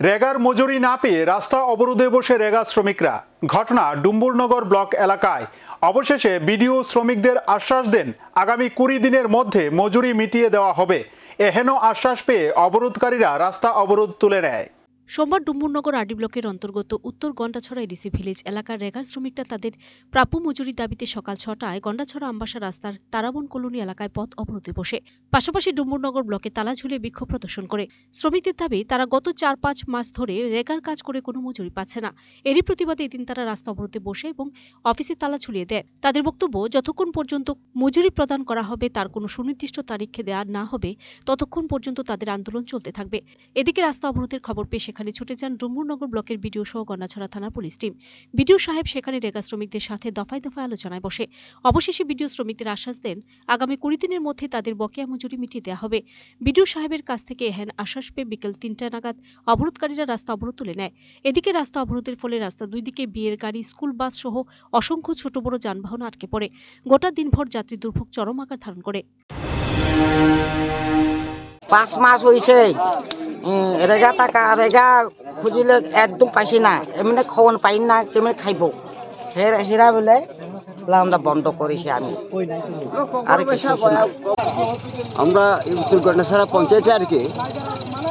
রেগার মজুরি না পেয়ে রাস্তা অবরোধে বসে রেগা শ্রমিকরা। ঘটনা ডুম্বুরনগর ব্লক এলাকায়। অবশেষে বিডিও শ্রমিকদের আশ্বাস দেন, আগামী কুড়ি দিনের মধ্যে মজুরি মিটিয়ে দেওয়া হবে। এহেন আশ্বাস পেয়ে অবরোধকারীরা রাস্তা অবরোধ তুলে নেয়। সোমবার ডুম্বুরনগর আরডি ব্লকের অন্তর্গত উত্তর গন্ডাছড়া এডিসি ভিলেজ এলাকার রেগার শ্রমিকরা তাদের প্রাপ্য মজুরির দাবিতে সকাল ছটায় গন্ডাছড়া আম্বাসা রাস্তার তারাবন কলোনি এলাকায় পথ অবরোধে বসে। পাশাপাশি ডুম্বুরনগর ব্লকে তালা ঝুলিয়ে বিক্ষোভ প্রদর্শন করে। শ্রমিকদের দাবি, তারা গত চার পাঁচ মাস ধরে রেগার কাজ করে কোনো মজুরি পাচ্ছে না। এরই প্রতিবাদে এদিন তারা রাস্তা অবরোধে বসে এবং অফিসে তালা ঝুলিয়ে দেয়। তাদের বক্তব্য, যতক্ষণ পর্যন্ত মজুরি প্রদান করা হবে তার কোনো সুনির্দিষ্ট তারিখে দেওয়া না হবে, ততক্ষণ পর্যন্ত তাদের আন্দোলন চলতে থাকবে। এদিকে রাস্তা অবরোধের খবর পেয়ে সেখানে ছুটে যান ডুম্বুরনগর ব্লকের বিডিও সহ গন্ডাছড়া থানার পুলিশ টিম। বিডিও সাহেব সেখানে রেগা শ্রমিকদের সাথে দফায় দফায় আলোচনায় বসে। অবশেষে বিডিও শ্রমিকদের আশ্বাস দেন, আগামী কুড়ি দিনের মধ্যে তাদের বকেয়া মজুরি মিটিয়ে দেওয়া হবে। বিডিও সাহেবের কাছ থেকে এহেন আশ্বাস পেয়ে বিকেল তিনটা নাগাদ অবরোধকারীরা রাস্তা অবরোধ তুলে নেয়। এদিকে রাস্তা অবরোধের ফলে রাস্তা দুই দিকে বিয়ের গাড়ি, স্কুল, বাস সহ অসংখ্য ছোট বড় যানবাহন আটকে পড়ে। গোটা দিনভর যাত্রী দুর্ভোগ চরম আকার ধারণ করে। পাঁচ মাস হয়েছে রেগা টাকা রেগা খুঁজিলে একদম পাইছি না। এমনি খবর পাই না কেমনি খাইব? হেরা বলে আমরা বন্ধ করেছি আমি। আর কিছু না আমরা উত্তর গন্ডাছড়া পঞ্চায়েতে আর কি।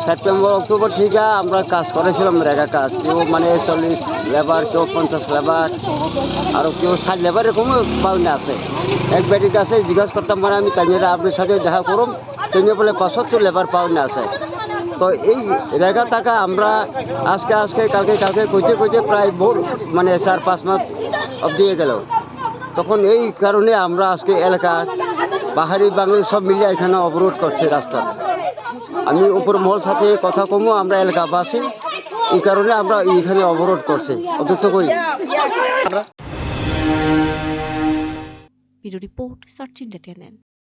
সেপ্টেম্বর অক্টোবর থেকে আমরা কাজ করেছিলাম রেগা কাজ। কেউ মানে চল্লিশ লেবার কেউ পঞ্চাশ লেবার আর কেউ ষাট লেবার এরকমও পাওনা আছে। এক বেটির কাছে জিজ্ঞাসা করতাম মানে আমি তাইরা আপনার সাথে দেখা করুম? তিনি বলে পঁচাত্তর লেবার পাওনা আছে। তো এই রেগা টাকা আমরা আজকে আজকে, কালকে কালকে কইতে কইতে প্রায় ভোর মানে চার, পাঁচ মাস অবধি গেল। তখন এই কারণে আমরা আজকে এলাকা বাহারি বাঙালি সব মিলিয়ে এখানে অবরোধ করছে রাস্তা। আমি উপর মহল সাথে কথা কমও আমরা এলাকাবাসী, এই কারণে আমরা এইখানে অবরোধ করছি। অথচ কই ব্যুরো রিপোর্ট সার্চ